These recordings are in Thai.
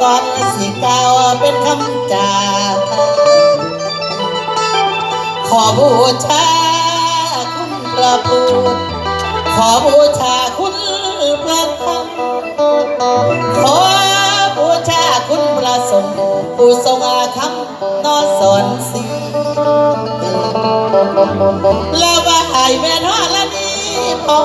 ก่อนสิกล่าวเป็นคำจาขอบูชาคุณพระพุทธขอบูชาคุณพระธรรมขอบูชาคุณพระสงฆ์ผู้ทรงอาคำนอสอนสีแล้วว่าไอ้แม่นอละนี้พอ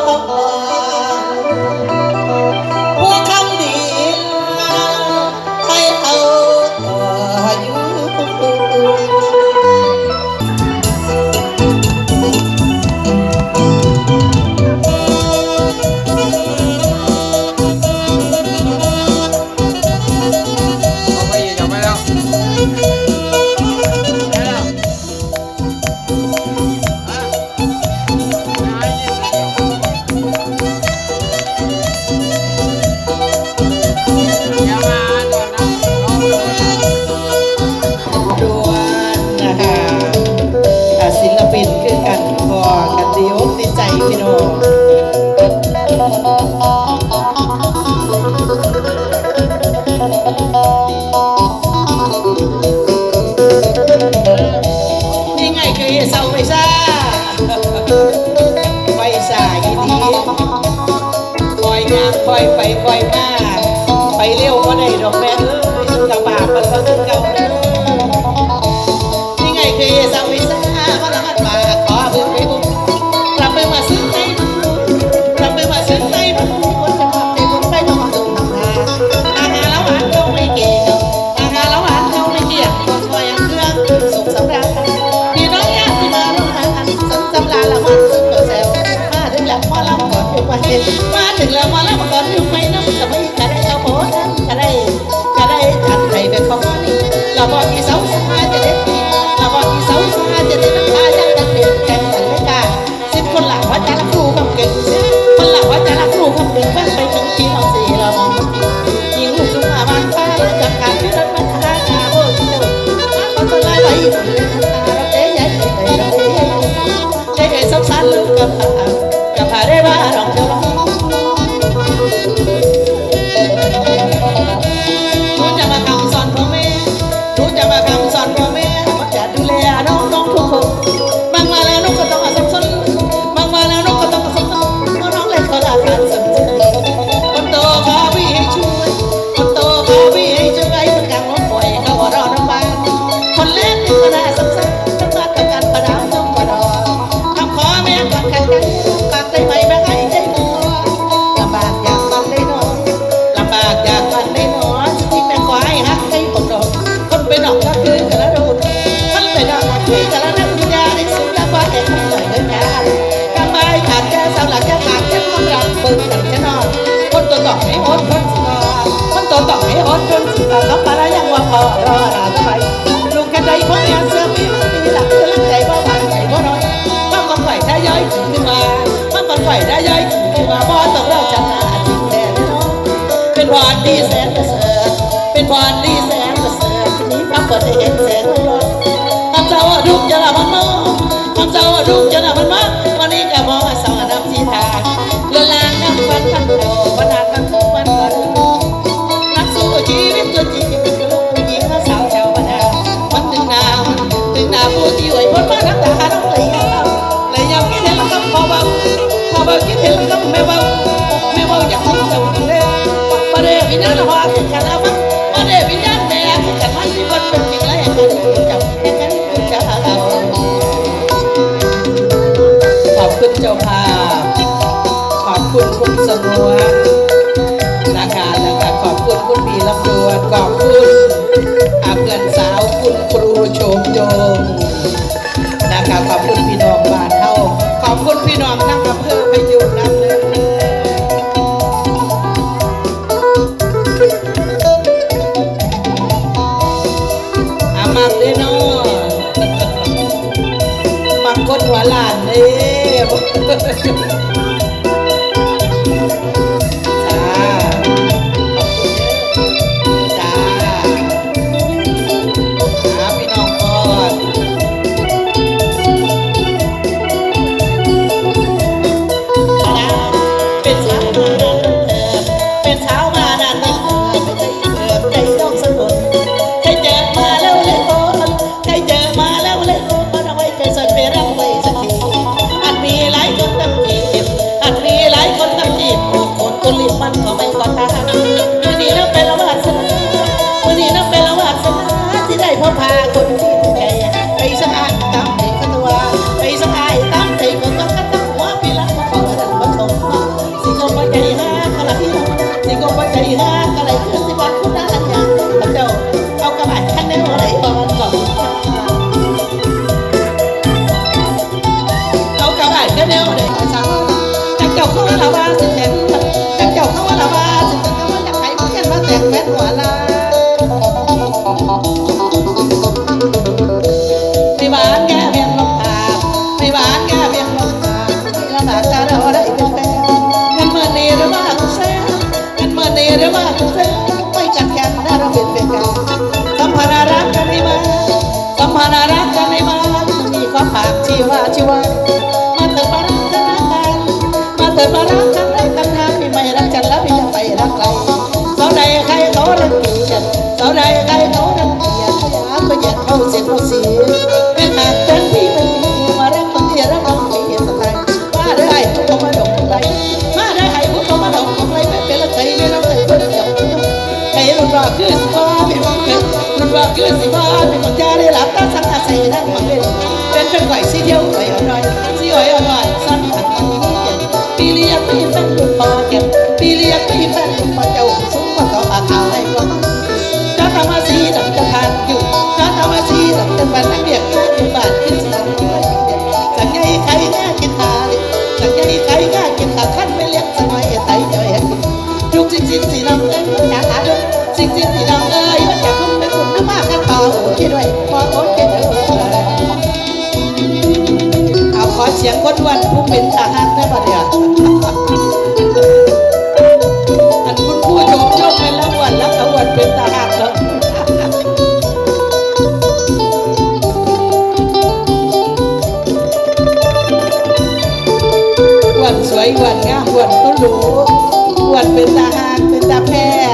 ยงามคอยไปคอยมา ไปเร็วก็ได้ดอกแม่เอ้ยสุขภาพมันก็คือเก่า ลำก่อนอยู่ไปมาถึงแล้วมาแลำก่อนอยู่ไปน้ำจะไม่กระได้เอาโบนั้นกระได้กระได้ทันไทยเป็นของนี่เราบอกอีสาวสมาจะเด็ดดีเราบอกอีสาวสาจะได้น้ำตายังดังเด็ดแข่งกันไม่กาสิบคนหลักว่าจะรักครูคำเก่งคนหลักว่าจะรักครูคำเก่งฟังไปถึงที่เราสี่เรามองยิงลูกจุ่มาบ้านฟ้าจับการที่รถมันหางาโบ้ที่เดิมมาคนตัวลายไปอยู่บนเรือทาเราเจ๊ใหญ่ใหญ่ใหญ่เราเจ๊ใหญ่ใหญ่ใหญ่สงสารลูกกับพา กับพาได้ นาผู้ที่อวยพรมาน้ำตาน้องเลยเอาเลยยาวคิดเห็นแล้วก็พอเบาพอเบาคิดเห็นแล้วก็ไม่เบาไม่เบาอยากให้เจ้าดูแลมาเดวิญญาณว่าคือกันแล้วมั้งมาเดวิญญาณแม่คือกันมันที่คนเป็นจริงแล้วอย่างนั้นจับอย่างนั้นจะหาเอาขอบคุณเจ้าภาพขอบคุณคุณสมวนนะคะแล้วก็ขอบคุณคุณบีลำดวนขอบคุณ มักเลยเนาะมักคนหัวหลานเลยีน้ก็เลยขึ้นสิบวัาคุณน่ารักยังเดี๋ยวเอากระบะข้างหน้าหัวไหลตอนก่อนเอากระบะข้างหน้าหัวไหลตอนเช้าแต่เกี่ยวข้องแล้วว่า มพันธ์รักกันได้มามีความฝากชีวาชีวามาเถิดมารักกันรักกันมาเถิดมารักกันรักกันถ้าพี่ไม่รักกันแล้วพี่จะไปรักใครสาใดใครเขารังเกียจสาใดใครเขารังเกียจอยากไปเหยียดเข้าเส้นเข้าสีเป็นหากเป็นพี่เป็นพี่มารักคนเดียวรักคนเดียวสไตล์มาได้ไอ้พวกเขามาดกอะไรมาได้ไอ้พวกเขามาดกอะไรไม่เป็นละใครไม่รับใครคนเดียวใครรุ่นว่าคือสิบ้าเป็นบังเกิดรุ่นว่าคือสิบ้าเป็นบังจาได้า เป็นไหวสีเดียวไหวอ่อนน้อยสีอ่อยอ่อนน้อยสั้นขันมันยิ่งเก่ปีเรียกปีแฟนรุ่นพอเก็บปีเรียกปีแฟนรุ่นพอเจ้าสูงกว่าเขาอาขาวให้กว่าจะทำมาสีดำจะทานอยู่จะทำมาสีดำจะบันนักเบียกกินบาทกินสองสังไงใครง่ากินตาดิสังไงใครง่ากินตาขั้นไม่เลี้ยงสมัยไตเจอเห็นยุกสิ่งสิ่งสีน้ำเอ้ยอยากหาดูสิ่งสิ่งสีน้ำเอ้ย บวชงามบวชก็รู้บวชเป็นตาหางเป็นตาแพร